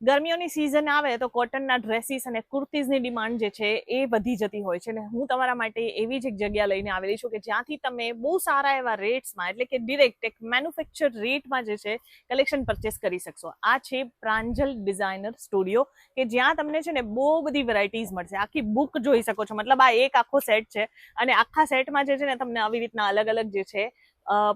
ગરમીઓની season આવે તો કોટનના dresses અને કુર્તીઝની ડિમાન્ડ જે છે એ વધી જતી હોય છે ને હું તમારા માટે એવી જ એક જગ્યા લઈને આવેલી છું કે જ્યાંથી તમે બહુ સારા એવા રેટ્સમાં એટલે કે ડિરેક્ટ એક મેન્યુફેક્ચર રેટમાં જે છે કલેક્શન પરચેસ કરી શકશો. આ છે પ્રાંજલ ડિઝાઇનર સ્ટુડિયો કે જ્યાં તમને છે ને બહુ બધી વેરાયટીઝ મળશે. આખી બુક જોઈ શકો છો. મતલબ આ એક આખો સેટ છે અને આખા સેટમાં જે છે ને તમને આવી રીતના અલગ અલગ જે છે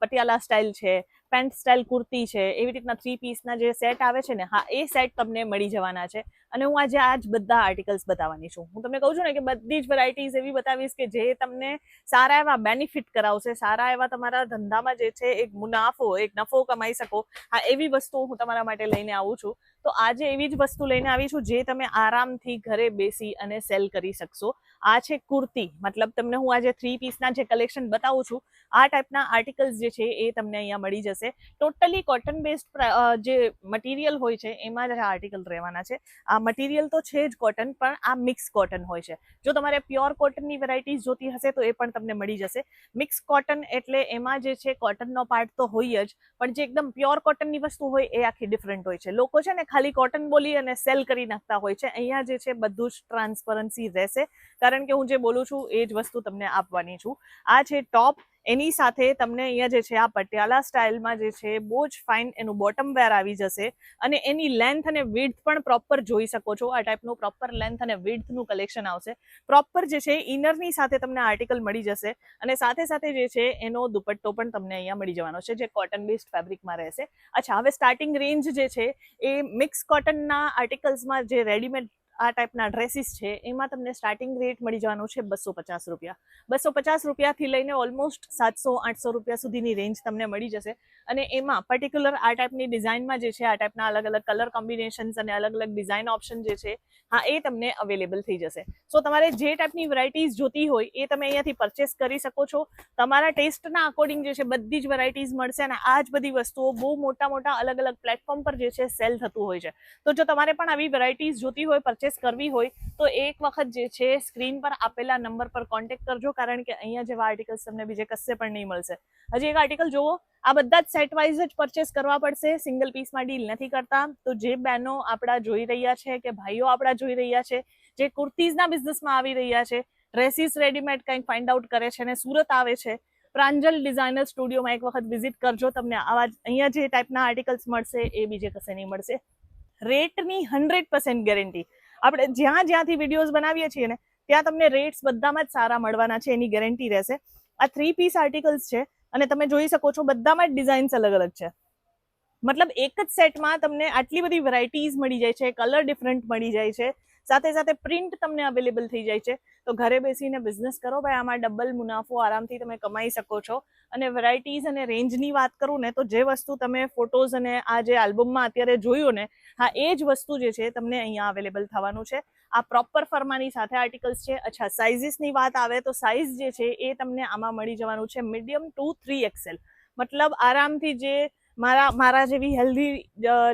પટિયાલા સ્ટાઇલ છે પેન્ટ સ્ટાઇલ કુર્તી છે, એવી રીતના થ્રી પીસના જે સેટ આવે છે ને, હા, એ સેટ તમને મળી જવાના છે. અને હું આજે આ જ બધા આર્ટિકલ્સ બતાવવાની છું. હું તમને કહું છું ને કે બધી જ વેરાયટીઝ એવી બતાવીશ કે જે તમને સારા એવા બેનિફિટ કરાવશે, સારા એવા તમારા ધંધામાં જે છે, એક મુનાફો, એક નફો કમાઈ શકો. હા, એવી વસ્તુ હું તમારા માટે લઈને આવું છું. તો આજે એવી જ વસ્તુ લઈને આવી છું જે તમે આરામથી ઘરે બેસી અને સેલ કરી શકશો. આ છે કુર્તી. મતલબ તમને હું આજે થ્રી પીસના જે કલેક્શન બતાવું છું, આ ટાઈપના આર્ટિકલ્સ જે છે એ તમને અહીંયા મળી જશે. ટોટલી કોટન બેસ્ડ જે મટીરિયલ હોય છે એમાં જ આર્ટિકલ રહેવાના છે. આ મટીરિયલ તો છે જ કોટન પણ આ મિક્સ કોટન હોય છે. જો તમારે પ્યોર કોટનની વેરાયટીઝ જોતી હશે તો એ પણ તમને મળી જશે. મિક્સ કોટન એટલે એમાં જે છે કોટનનો પાર્ટ તો હોય જ, પણ જે એકદમ પ્યોર કોટનની વસ્તુ હોય એ આખી ડિફરન્ટ હોય છે. લોકો છે ને ખાલી કોટન બોલી અને સેલ કરી નાખતા હોય છે. અહીંયા જે છે બધું જ ટ્રાન્સપરન્સી રહેશે. કારણ કે હું જે બોલું છું એ જ વસ્તુ તમને આપવાની છું. આ છે ટોપ એની સાથે તમને અહીંયા જે છે, આ પટિયાલા સ્ટાઇલમાં જે છે, બહુ જ ફાઇન એનું બોટમ વેર આવી જશે અને એની લેન્થ અને વિડ્થ પણ પ્રોપર જોઈ શકો છો. આ ટાઈપનું પ્રોપર લેન્થ અને વિડ્થનું કલેક્શન આવશે. પ્રોપર જે છે ઇનરની સાથે તમને આર્ટિકલ મળી જશે અને સાથે સાથે જે છે, એનો દુપટ્ટો પણ તમને અહીંયા મળી જવાનો છે, જે કોટન બેસ્ડ ફેબ્રિકમાં રહેશે. અચ્છા, હવે સ્ટાર્ટિંગ રેન્જ જે છે, એ મિક્સ કોટનના આર્ટિકલ્સમાં જે રેડીમેડ આ ટાઈપના ડ્રેસીસ છે, એમાં તમને સ્ટાર્ટિંગ રેટ મળી જવાનું છે બસો પચાસ રૂપિયા. બસો પચાસ રૂપિયાથી લઈને ઓલમોસ્ટ સાતસો આઠસો રૂપિયા સુધીની રેન્જ તમને મળી જશે. અને એમાં પર્ટિક્યુલર આ ટાઈપની ડિઝાઇનમાં જે છે, આ ટાઈપના અલગ અલગ કલર કોમ્બિનેશન્સ અને અલગ અલગ ડિઝાઇન ઓપ્શન જે છે, હા, એ તમને અવેલેબલ થઈ જશે. સો તમારે જે ટાઈપની વેરાયટીઝ જોતી હોય, એ તમે અહીંયાથી પરચેસ કરી શકો છો. તમારા ટેસ્ટના અકોર્ડિંગ જે છે, બધી જ વેરાયટીઝ મળશે અને આ જ બધી વસ્તુઓ બહુ મોટા મોટા અલગ અલગ પ્લેટફોર્મ પર જે છે સેલ થતું હોય છે. તો જો તમારે પણ આવી વેરાયટીઝ જોતી હોય પરચેસ કરવી હોય, તો એક વખત જે છે સ્ક્રીન પર આપેલા નંબર પર કોન્ટેક્ટ કરજો, કારણ કે અહીંયા જેવા આર્ટિકલ્સ તમને બીજે કશે પણ નહીં મળશે. હજી એક આર્ટિકલ જુઓ, આ બધા જ સેટ વાઇઝ જ પરચેસ કરવા પડશે સિંગલ પીસમાં ડીલ નથી કરતા. તો જે બહેનો આપણા જોઈ રહ્યા છે કે ભાઈઓ આપણા જોઈ રહ્યા છે, જે કુર્તીઝના બિઝનેસમાં આવી રહ્યા છે ડ્રેસીસ રેડીમેડ કંઈક ફાઇન્ડ આઉટ કરે છે અને સુરત આવે છે, પ્રાંજલ ડિઝાઇનર સ્ટુડિયોમાં એક વખત વિઝિટ કરજો તમને આવા અહીંયા જે ટાઈપના આર્ટિકલ્સ મળશે એ બીજે કશે નહીં મળશે. રેટની હંડ્રેડ પર્સન્ટ ગેરંટી આપણે જ્યાં જ્યાંથી વિડીયોઝ બનાવીએ છીએ ને, ત્યાં તમને રેટ્સ બધામાં જ સારા મળવાના છે, એની ગેરંટી રહેશે. આ થ્રી પીસ આર્ટિકલ્સ છે અને તમે જોઈ શકો છો બધામાં જ ડિઝાઇન્સ અલગ અલગ છે. મતલબ એક જ સેટમાં તમને આટલી બધી વેરાયટીઝ મળી જાય છે કલર ડિફરન્ટ મળી જાય છે. સાથે સાથે પ્રિન્ટ તમને અવેલેબલ થઈ જાય છે. તો ઘરે બેસીને બિઝનેસ કરો ભાઈ, આમાં ડબલ મુનાફો આરામથી તમે કમાઈ શકો છો. અને વેરાયટીઝ અને રેન્જની વાત કરું ને, તો જે વસ્તુ તમે ફોટોઝ અને આ જે આલ્બમમાં અત્યારે જોયું ને, હા, એ જ વસ્તુ જે છે તમને અહીંયા અવેલેબલ થવાનું છે. આ પ્રોપર ફરમાની સાથે આર્ટિકલ્સ છે. અચ્છા સાઇઝીસની વાત આવે તો સાઇઝ જે છે એ તમને આમાં મળી જવાનું છે. મીડિયમ ટુ થ્રી એક્સેલ મતલબ આરામથી જે મારા મારા જેવી હેલ્ધી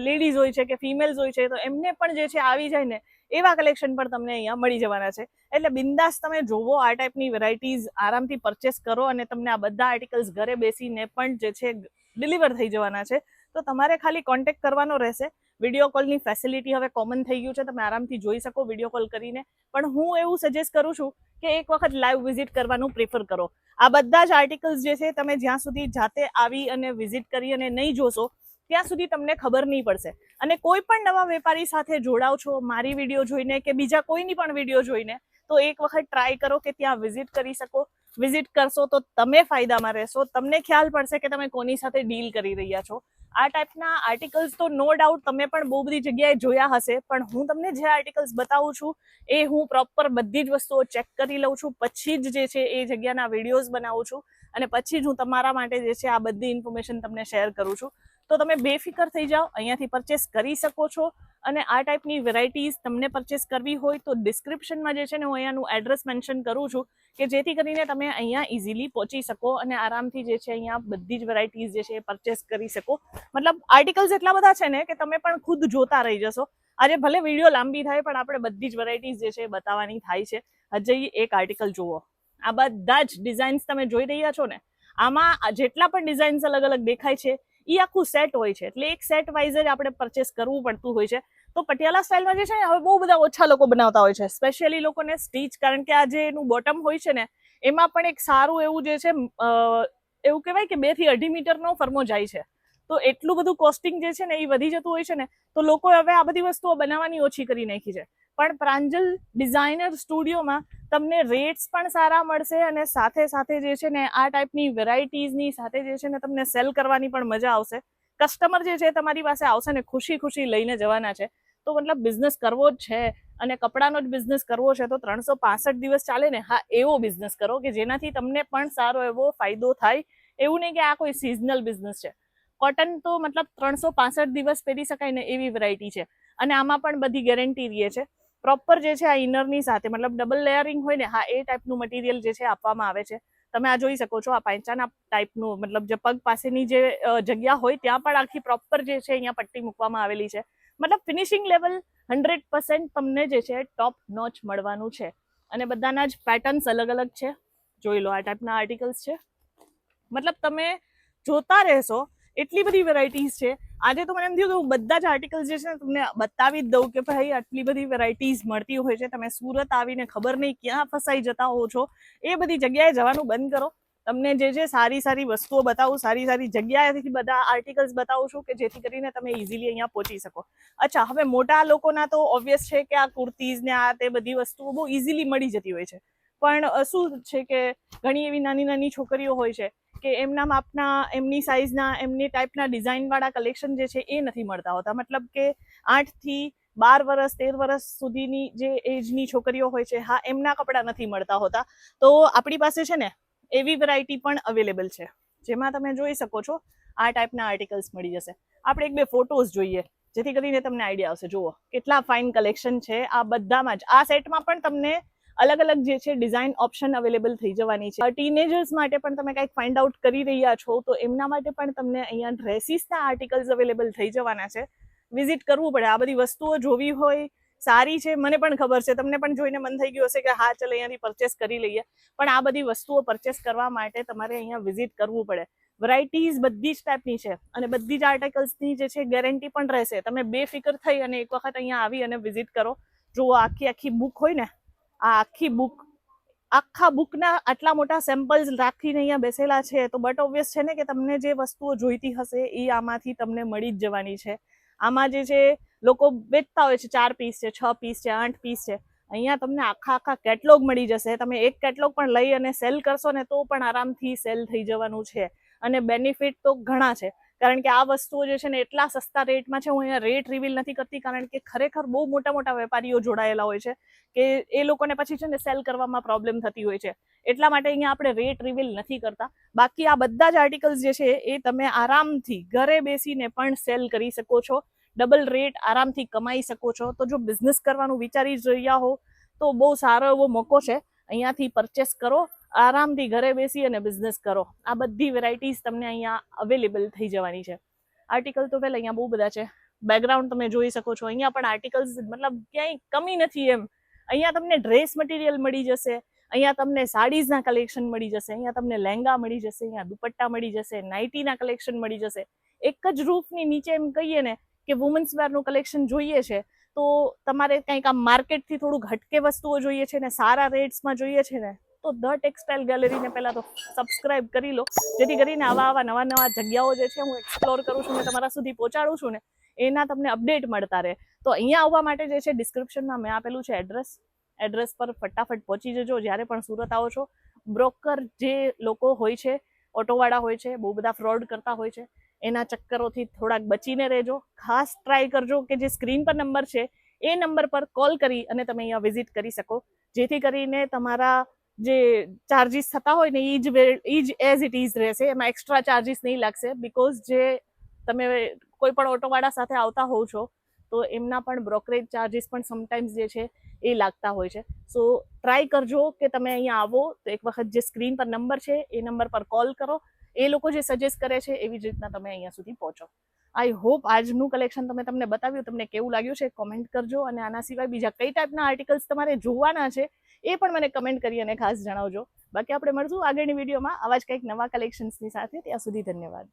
લેડીઝ હોય છે કે ફિમેલ્સ હોય છે, તો એમને પણ જે છે આવી જાય ને, એવા કલેક્શન પણ તમને અહીંયા મળી જવાના છે. એટલે બિંદાસ તમે જોવો આ ટાઈપની વેરાયટીઝ આરામથી પરચેસ કરો અને તમને આ બધા આર્ટિકલ્સ ઘરે બેસીને પણ જે છે ડિલિવર થઈ જવાના છે. તો તમારે ખાલી કોન્ટેક્ટ કરવાનો રહેશે. વીડિયો કોલની ફેસિલિટી હવે કોમન થઈ ગયું છે, તમે આરામથી જોઈ શકો વીડિયો કોલ કરીને. પણ હું એવું સજેસ્ટ કરું છું કે એક વખત લાઈવ વિઝિટ કરવાનું પ્રિફર કરો. આ બધા જ આર્ટિકલ્સ જે છે, તમે જ્યાં સુધી જાતે આવી અને વિઝિટ કરી અને નહીં જોશો, ત્યાં સુધી તમને ખબર નહીં પડશે. અને કોઈ પણ નવા વેપારી સાથે જોડાવ છો, મારી વીડિયો જોઈને કે બીજા કોઈની પણ વીડિયો જોઈને, તો એક વખત ટ્રાય કરો કે ત્યાં વિઝિટ કરી શકો. વિઝિટ કરશો તો તમે ફાયદામાં રહેશો. તમને ખ્યાલ પડશે કે તમે કોની સાથે ડીલ કરી રહ્યા છો. આ ટાઈપના આર્ટિકલ્સ તો નો ડાઉટ તમે પણ બહુ બધી જગ્યાએ જોયા હશે. પણ હું તમને જે આર્ટિકલ્સ બતાવું છું, એ હું પ્રોપર બધી જ વસ્તુઓ ચેક કરી લઉં છું. પછી જ જે છે એ જગ્યાના વિડીયોઝ બનાવું છું. અને પછી જ હું તમારા માટે જે છે આ બધી ઇન્ફોર્મેશન તમને શેર કરું છું. તો તમે બેફિકર થઈ જાઓ. અહીંયાથી પરચેસ કરી શકો છો. અને આ ટાઈપની વેરાયટીઝ તમને પરચેસ કરવી હોય તો ડિસ્ક્રિપ્શનમાં જે છે ને હું અહીંયાનું એડ્રેસ મેન્શન કરું છું કે જેથી કરીને તમે અહીંયા ઇઝીલી પહોંચી શકો અને આરામથી જે છે અહીંયા બધી જ વેરાયટીઝ જે છે એ પરચેસ કરી શકો. મતલબ આર્ટિકલ્સ એટલા બધા છે ને કે તમે પણ ખુદ જોતા રહી જશો. આજે ભલે વીડિયો લાંબી થાય પણ આપણે બધી જ વેરાયટીઝ જે છે એ બતાવવાની થાય છે. હજી એક આર્ટિકલ જુઓ. આ બધા જ ડિઝાઇન્સ તમે જોઈ રહ્યા છો ને? આમાં જેટલા પણ ડિઝાઇન્સ અલગ અલગ દેખાય છે એ આખું સેટ હોય છે. એટલે એક સેટ વાઇઝ જ આપણે પરચેસ કરવું પડતું હોય છે. તો પટિયાલા સ્ટાઇલમાં જે છે ને, હવે બહુ બધા ઓછા લોકો બનાવતા હોય છે. સ્પેશિયલી લોકોને સ્ટીચ કારણ કે આ જે એનું બોટમ હોય છે ને, એમાં પણ એક સારું એવું જે છે એવું કહેવાય કે બેથી અઢી મીટરનો ફરમો જાય છે. તો એટલું બધું કોસ્ટિંગ જે છે ને, એ વધી જતું હોય છે ને, તો લોકો હવે આ બધી વસ્તુઓ બનાવવાની ઓછી કરી નાખી છે. પણ પ્રાંજલ ડિઝાઇનર સ્ટુડિયોમાં તમને રેટ્સ પણ સારા મળશે અને સાથે સાથે જે છે ને આ ટાઈપની વેરાયટીઝની સાથે જે છે ને તમને સેલ કરવાની પણ મજા આવશે. કસ્ટમર જે છે તમારી પાસે આવશે ને ખુશી ખુશી લઈને જવાના છે. તો મતલબ બિઝનેસ કરવો જ છે અને કપડાનો જ બિઝનેસ કરવો છે તો ત્રણસો દિવસ ચાલે ને, હા, એવો બિઝનેસ કરો કે જેનાથી તમને પણ સારો એવો ફાયદો થાય. એવું નહીં કે આ કોઈ સિઝનલ બિઝનેસ છે. કોટન તો મતલબ ત્રણસો દિવસ પહેરી શકાય ને એવી વેરાયટી છે. અને આમાં પણ બધી ગેરંટી રહે છે. પ્રોપર જે છે આ ઇનરની સાથે, મતલબ ડબલ લેયરિંગ હોય ને, હા, એ ટાઈપનું મટીરિયલ જે છે આપવામાં આવે છે. તમે આ જોઈ શકો છો, આ પાંચાના ટાઈપનું મતલબ જે પગ પાસેની જે જગ્યા હોય, ત્યાં પણ આખી પ્રોપર જે છે અહીંયા પટ્ટી મૂકવામાં આવેલી છે. મતલબ ફિનિશિંગ લેવલ હંડ્રેડ પર્સન્ટ તમને જે છે ટોપ નોચ મળવાનું છે. અને બધાના જ પેટર્ન્સ અલગ અલગ છે. જોઈ લો આ ટાઈપના આર્ટિકલ્સ છે. મતલબ તમે જોતા રહેશો એટલી બધી વેરાયટીઝ છે. આજે તો મને એમ થયું કે હું બધા જ આર્ટિકલ્સ જે છે તમને બતાવી જ દઉં કે ભાઈ આટલી બધી વેરાયટીઝ મળતી હોય છે. તમે સુરત આવીને ખબર નહીં ક્યાં ફસાઈ જતા હો છો. એ બધી જગ્યાએ જવાનું બંધ કરો. તમને જે જે સારી સારી વસ્તુઓ બતાવું, સારી સારી જગ્યાએથી બધા આર્ટિકલ્સ બતાવું છું કે જેથી કરીને તમે ઇઝીલી અહીંયા પહોંચી શકો. અચ્છા, હવે મોટા લોકોના તો ઓબ્વિયસ છે કે આ કુર્તીઝ ને આ તે બધી વસ્તુઓ બહુ ઇઝીલી મળી જતી હોય છે. પણ શું છે કે ઘણી એવી નાની નાની છોકરીઓ હોય છે. કે એમના માપના, એમની સાઇઝના એમની ટાઈપના ડિઝાઇનવાળા કલેક્શન જે છે એ નથી મળતા હોતા. મતલબ કે આઠથી બાર વર્ષ તેર વર્ષ સુધીની જે એજની છોકરીઓ હોય છે, હા, એમના કપડાં નથી મળતા હોતા. તો આપણી પાસે છે ને, એવી વેરાયટી પણ અવેલેબલ છે. જેમાં તમે જોઈ શકો છો, આ ટાઈપના આર્ટિકલ્સ મળી જશે. આપણે એક બે ફોટોઝ જોઈએ, જેથી કરીને તમને આઈડિયા આવશે. જુઓ, કેટલા ફાઇન કલેક્શન છે આ બધામાં જ. આ સેટમાં પણ તમને અલગ અલગ જે છે ડિઝાઇન ઓપ્શન અવેલેબલ થઈ જવાની છે. ટીનેજર્સ માટે પણ તમે કંઈક ફાઇન્ડ આઉટ કરી રહ્યા છો, તો એમના માટે પણ તમને અહીંયા ડ્રેસીસના આર્ટિકલ્સ અવેલેબલ થઈ જવાના છે. વિઝિટ કરવું પડે. આ બધી વસ્તુઓ જોવી હોય, સારી છે, મને પણ ખબર છે. તમને પણ જોઈને મન થઈ ગયું હશે કે હા, ચાલ અહીંયાથી પરચેસ કરી લઈએ. પણ આ બધી વસ્તુઓ પરચેસ કરવા માટે તમારે અહીંયા વિઝિટ કરવું પડે. વેરાયટીઝ બધી જ ટાઈપની છે અને બધી જ આર્ટિકલ્સની જે છે ગેરંટી પણ રહેશે. તમે બેફિકર થઈ અને એક વખત અહીંયા આવી અને વિઝિટ કરો. જુઓ આખી આખી બુક હોય ને આ આખી બુક આખા બુકના આટલા મોટા સેમ્પલ્સ રાખીને અહીંયા બેસેલા છે, તો બટ ઓબ્વિયસ છે ને કે તમને જે વસ્તુઓ જોઈતી હશે એ આમાંથી તમને મળી જ જવાની છે. આમાં જે છે, લોકો વેચતા હોય છે, ચાર પીસ છે, છ પીસ છે, આઠ પીસ છે, અહીંયા તમને આખા આખા કેટલોગ મળી જશે. તમે એક કેટલોગ પણ લઈ અને સેલ કરશો ને તો પણ આરામથી સેલ થઈ જવાનું છે. અને બેનિફિટ તો ઘણા છે. કારણ કે આ વસ્તુઓ જે છે ને એટલા સસ્તા રેટમાં છે, હું અહીંયા રેટ રિવીલ નથી કરતી કારણ કે ખરેખર બહુ મોટા મોટા વેપારીઓ જોડાયેલા હોય છે કે એ લોકોને પછી છે ને સેલ કરવામાં પ્રોબ્લેમ થતી હોય છે. એટલા માટે અહીંયા આપણે રેટ રિવીલ નથી કરતા. બાકી આ બધા જ આર્ટિકલ્સ જે છે એ તમે આરામથી ઘરે બેસીને પણ સેલ કરી શકો છો. ડબલ રેટ આરામથી કમાઈ શકો છો. તો જો બિઝનેસ કરવાનું વિચારી જ રહ્યા હો, તો બહુ સારો એવો મોકો છે. અહીંયાથી પરચેસ કરો. આરામથી ઘરે બેસી અને બિઝનેસ કરો. આ બધી વેરાયટીઝ તમને અહીંયા અવેલેબલ થઈ જવાની છે. આર્ટિકલ તો પહેલાં અહીંયા બહુ બધા છે. બેકગ્રાઉન્ડ તમે જોઈ શકો છો. અહીંયા પણ આર્ટિકલ્સ મતલબ ક્યાંય કમી નથી એમ. અહીંયા તમને ડ્રેસ મટીરિયલ મળી જશે. અહીંયા તમને સાડીઝના કલેક્શન મળી જશે. અહીંયા તમને લહેંગા મળી જશે. અહીંયા દુપટ્ટા મળી જશે. નાઇટીના કલેક્શન મળી જશે. એક જ રૂફની નીચે એમ કહીએ ને કે વુમન્સ વેરનું કલેક્શન જોઈએ છે, તો તમારે કંઈક આમ માર્કેટથી થોડુંક હટકે વસ્તુઓ જોઈએ છે ને સારા રેટ્સમાં જોઈએ છે ને? તો ધ ટેક્સટાઇલ ગેલેરીને પહેલાં તો સબસ્ક્રાઇબ કરી લો. જેથી કરીને આવા આવા નવા નવા જગ્યાઓ જે છે, હું એક્સપ્લોર કરું છું ને તમારા સુધી પહોંચાડું છું ને, એના તમને અપડેટ મળતા રહે. તો અહીંયા આવવા માટે જે છે ડિસ્ક્રિપ્શનમાં મેં આપેલું છે એડ્રેસ એડ્રેસ પર ફટાફટ પહોંચી જજો, જ્યારે પણ સુરત આવો છો. બ્રોકર જે લોકો હોય છે, ઓટોવાળા હોય છે, બહુ બધા ફ્રોડ કરતા હોય છે, એના ચક્કરોથી થોડાક બચીને રહેજો. ખાસ ટ્રાય કરજો કે જે સ્ક્રીન પર નંબર છે, એ નંબર પર કોલ કરી અને તમે અહીંયા વિઝિટ કરી શકો. જેથી કરીને તમારા જે ચાર્જિસ થતા હોય ને એ જ એ જ એઝ ઇટ ઇઝ રહેશે. એમાં એક્સ્ટ્રા ચાર્જિસ નહીં લાગશે બિકોઝ જે તમે કોઈ પણ ઓટોવાળા સાથે આવતા હોવ છો, તો એમના પણ બ્રોકરેજ ચાર્જિસ પણ સમટાઈમ્સ જે છે એ લાગતા હોય છે. સો ટ્રાય કરજો કે તમે અહીંયા આવો, તો એક વખત જે સ્ક્રીન પર નંબર છે, એ નંબર પર કોલ કરો. એ લોકો જે સજેસ્ટ કરે છે, એવી જ રીતના તમે અહીંયા સુધી પહોંચો. આઈ હોપ આજનું કલેક્શન તમે તમને બતાવ્યું. તમને કેવું લાગ્યું છે કોમેન્ટ કરજો. અને આના સિવાય બીજા કઈ ટાઈપના આર્ટિકલ્સ તમારે જોવાના છે એ પણ મને કમેન્ટ કરી અને ખાસ જણાવજો. બાકી આપણે મળશું આગળની વિડીયોમાં આવા જ કંઈક નવા કલેક્શન્સની સાથે. ત્યાં સુધી ધન્યવાદ.